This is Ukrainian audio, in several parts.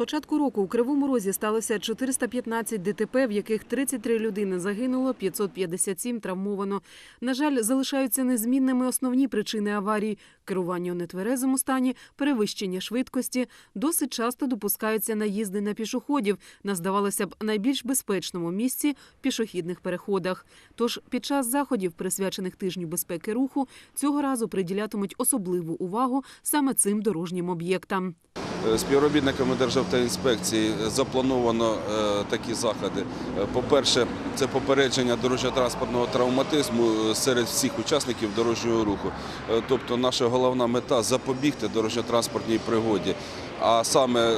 початку року у Кривому Розі сталося 415 ДТП, в яких 33 людини загинуло, 557 травмовано. На жаль, залишаються незмінними основні причини аварій: керування у нетверезому стані, перевищення швидкості. Досить часто допускаються наїзди на пішоходів на здавалося б найбільш безпечному місці пішохідних переходах. Тож під час заходів, присвячених тижню безпеки руху, цього разу приділятимуть особливу увагу саме цим дорожнім об'єктам. Е, Співробітниками Державтоінспекції заплановано е, такі заходи. Е, По-перше, це попередження дорожньо-транспортного травматизму серед всіх учасників дорожнього руху. Тобто наша головна мета запобігти дорожньо-транспортній пригоді, а саме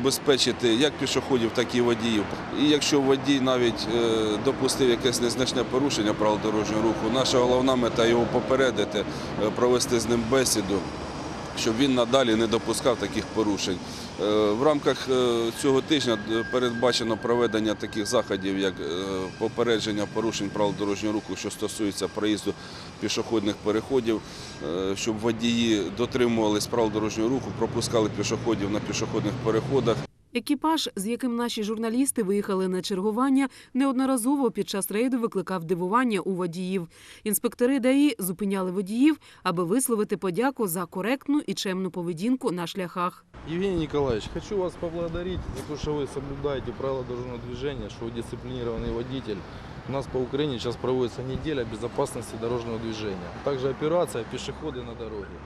убезпечити як пішоходів, так і водіїв. І якщо водій навіть допустив якесь незначне порушення правил дорожнього руху, наша головна мета його попередити, провести з ним бесіду щоб він надалі не допускав таких порушень. Е, В рамках е, цього тижня е, передбачено проведення таких заходів, як попередження порушень правил дорожнього руху, що стосується проїзду пішохідних переходів, щоб водії дотримувались правил дорожнього руху, пропускали пішоходів на пішохідних переходах. Екіпаж, з яким наші журналісти виїхали на чергування, неодноразово під час рейду викликав дивування у водіїв. Інспектори ДАІ зупиняли водіїв, аби висловити подяку за коректну і чемну поведінку на шляхах. Евгений Николаевич, хочу вас поблагодарить за то, что вы соблюдаете правила дорожного движения, что вы дисциплинированный водитель. У нас по Украине сейчас проводится неделя безопасности дорожного движения. Также операция «Пешеходы на дороге».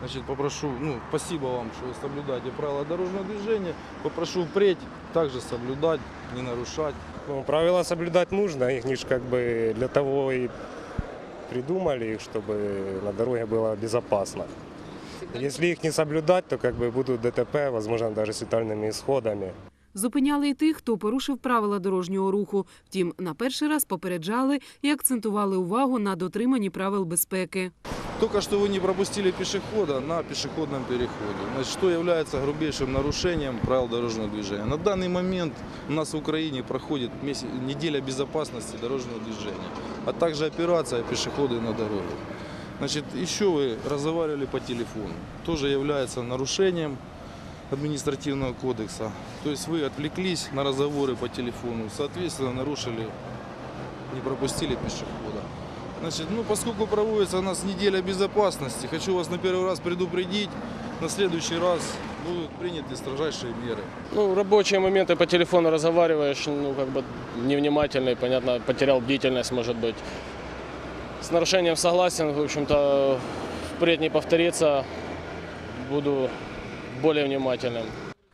Значит, попрошу, ну, спасибо вам, что вы соблюдаете правила дорожного движения. Попрошу впредь также соблюдать, не нарушать. Ну, правила соблюдать нужно, их лишь как бы для того и придумали их, чтобы на дороге было безопасно. Если их не соблюдать, то как бы будут ДТП, возможно, даже с летальными исходами. Зупиняли й тих, хто порушив правила дорожнього руху. Втім, на перший раз попереджали і акцентували увагу на дотриманні правил безпеки. Только что вы не пропустили пешехода на пешеходном переходе. Значит, что является грубейшим нарушением правил дорожного движения? На данный момент у нас в Украине проходит меся- неделя безопасности дорожного движения, а также операция «Пешеходы на дороге». Значит, еще вы разговаривали по телефону. Тоже является нарушением административного кодекса. То есть вы отвлеклись на разговоры по телефону, соответственно, нарушили, не пропустили пешехода. Значит, ну, поскольку проводится у нас неделя безопасности, хочу вас на первый раз предупредить, на следующий раз будут приняты строжайшие меры. Ну, рабочие моменты по телефону разговариваешь, ну, как бы невнимательный, понятно, потерял бдительность, может быть. С нарушением согласен, в общем-то, впредь не повторится, буду более внимательным.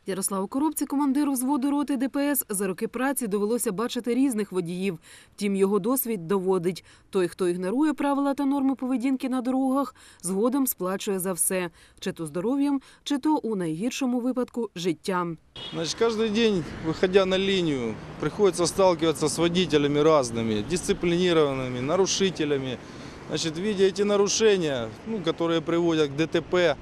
Ярославу Коробці, командиру взводу роти ДПС, за роки праці довелося бачити різних водіїв. Втім, його досвід доводить. Той, хто ігнорує правила та норми поведінки на дорогах, згодом сплачує за все – чи то здоров'ям, чи то у найгіршому випадку життям. Значит, каждый день, выходя на линию, приходится сталкиваться с водителями разными, дисциплинированными, нарушителями. Значит, видя эти нарушения, ну, которые приводят к ДТП,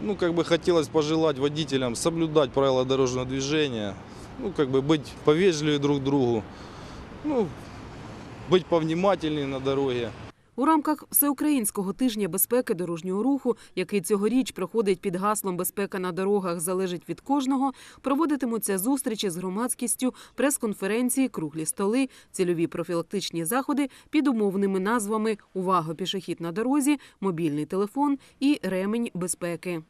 ну, как бы хотелось пожелать водителям соблюдать правила дорожного движения, ну, как бы быть повежливее друг к другу, ну, быть повнимательнее на дороге. У рамках всеукраїнського тижня безпеки дорожнього руху, який цьогоріч проходить під гаслом «Безпека на дорогах залежить від кожного», проводитимуться зустрічі з громадськістю, прес-конференції, круглі столи, цільові профілактичні заходи під умовними назвами «Увага! Пішохід на дорозі», «Мобільний телефон» і «Ремень безпеки».